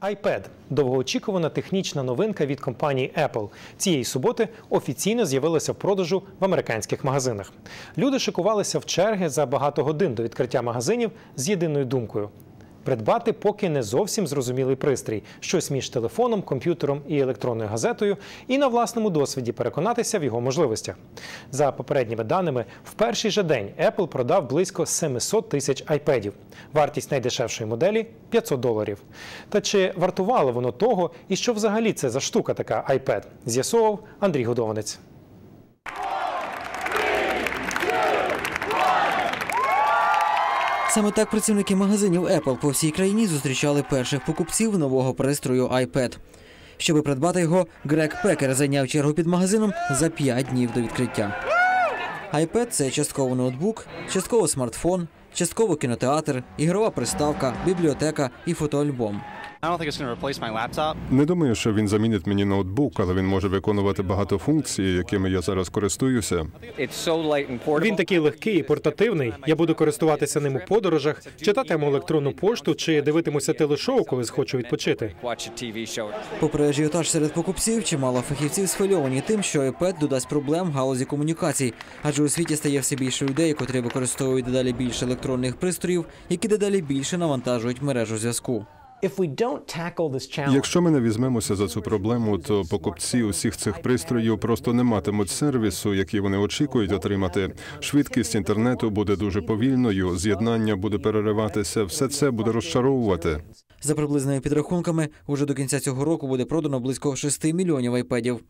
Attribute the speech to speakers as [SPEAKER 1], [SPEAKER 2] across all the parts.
[SPEAKER 1] iPad – довгоочікувана технічна новинка від компанії Apple. Цієї суботи офіційно з'явилася в продажу в американських магазинах. Люди шикувалися в черги за багато годин до відкриття магазинів з єдиною думкою. Придбати поки не зовсім зрозумілий пристрій, щось між телефоном, комп'ютером і електронною газетою, і на власному досвіді переконатися в його можливостях. За попередніми даними, в перший же день Apple продав близько 700 тисяч айпедів. Вартість найдешевшої моделі 500 доларів. Та чи вартувало воно того, і що взагалі це за штука така iPad, з'ясовував Андрій Годованець.
[SPEAKER 2] Саме так працівники магазинів Apple по всій країні зустрічали перших покупців нового пристрою iPad. Щоби придбати його, Грег Пекер зайняв чергу під магазином за 5 днів до відкриття. iPad – це частково ноутбук, частково смартфон, частково кінотеатр, ігрова приставка, бібліотека і фотоальбом.
[SPEAKER 3] Не думаю, що він замінить мені ноутбук, але він може виконувати багато функцій, якими я зараз користуюся.
[SPEAKER 1] Він такий легкий і портативний. Я буду користуватися ним у подорожах, читатиму електронну пошту чи дивитимуся телешоу, коли схочу відпочити.
[SPEAKER 2] Попри ажіотаж серед покупців, чимало фахівців схвильовані тим, що iPad додасть проблем в галузі комунікацій, адже у світі стає все більше людей, котрі використовують дедалі більше електронних пристроїв, які дедалі більше навантажують мережу зв'язку.
[SPEAKER 3] Якщо ми не візьмемося за цю проблему, то покупці усіх цих пристроїв просто не матимуть сервісу, який вони очікують отримати. Швидкість інтернету буде дуже повільною, з'єднання буде перериватися, все це буде розчаровувати.
[SPEAKER 2] За приблизними підрахунками, уже до кінця цього року буде продано близько 6 мільйонів айпедів.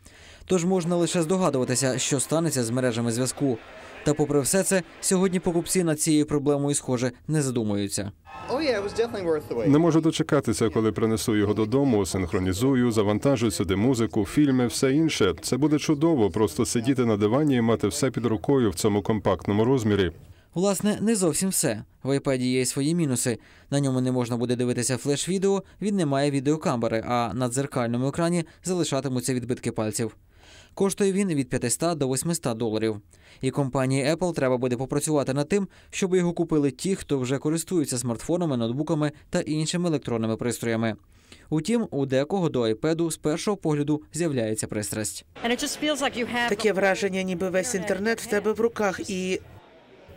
[SPEAKER 2] Тож можна лише здогадуватися, що станеться з мережами зв'язку. Та, попри все це, сьогодні покупці над цією проблемою, схоже, не задумуються.
[SPEAKER 4] Oh.
[SPEAKER 3] Не можу дочекатися, коли принесу його додому, синхронізую, завантажу сюди музику, фільми, все інше. Це буде чудово, просто сидіти на дивані і мати все під рукою в цьому компактному розмірі.
[SPEAKER 2] Власне, не зовсім все. В iPad є свої мінуси. На ньому не можна буде дивитися флеш-відео, він не має відеокамери, а на дзеркальному екрані залишатимуться відбитки пальців. Коштує він від 500 до 800 доларів. І компанії Apple треба буде попрацювати над тим, щоб його купили ті, хто вже користується смартфонами, ноутбуками та іншими електронними пристроями. Утім, у декого до iPad з першого погляду з'являється пристрасть.
[SPEAKER 5] Таке враження, ніби весь інтернет в тебе в руках, і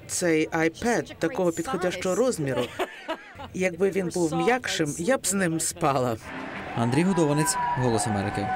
[SPEAKER 5] цей iPad такого підходящого розміру. Якби він був м'якшим, я б з ним спала.
[SPEAKER 2] Андрій Годованець, Голос Америки.